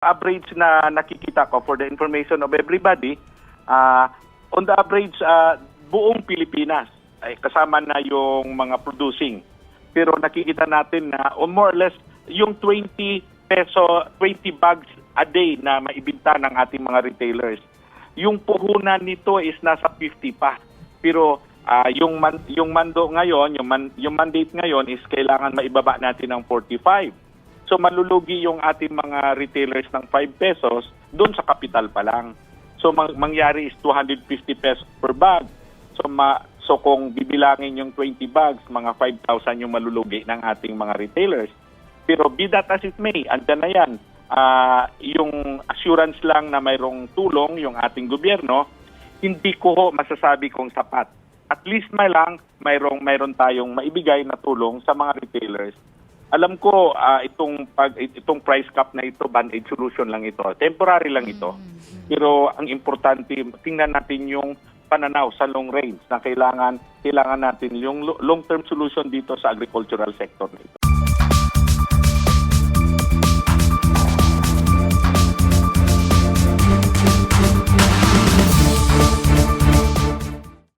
average na nakikita ko for the information of everybody, ah, on the average, ah, buong Pilipinas ay kasama na yung mga producing. Pero nakikita natin na or more or less yung 20 peso, 20 bags a day na maibinta ng ating mga retailers. Yung puhunan nito is nasa 50 pa. Pero ah, yung man, yung mando ngayon, yung man, yung mandate ngayon is kailangan maibaba natin ng 45. So malulugi yung ating mga retailers ng 5 pesos doon sa kapital pa lang. So mang- mangyari is 250 pesos per bag. So ma so kung bibilangin yung 20 bags, mga 5,000 yung malulugi ng ating mga retailers. Pero be that as it may, andyan na yan. Ah, yung assurance lang na mayroong tulong yung ating gobyerno, hindi ko ho masasabi kung sapat. At least may lang mayroong mayroon tayong maibigay na tulong sa mga retailers. Alam ko ah, itong pag itong price cap na ito band-aid solution lang ito. Temporary lang ito. Pero ang importante tingnan natin yung pananaw sa long range na kailangan kailangan natin yung lo- long-term solution dito sa agricultural sector na ito.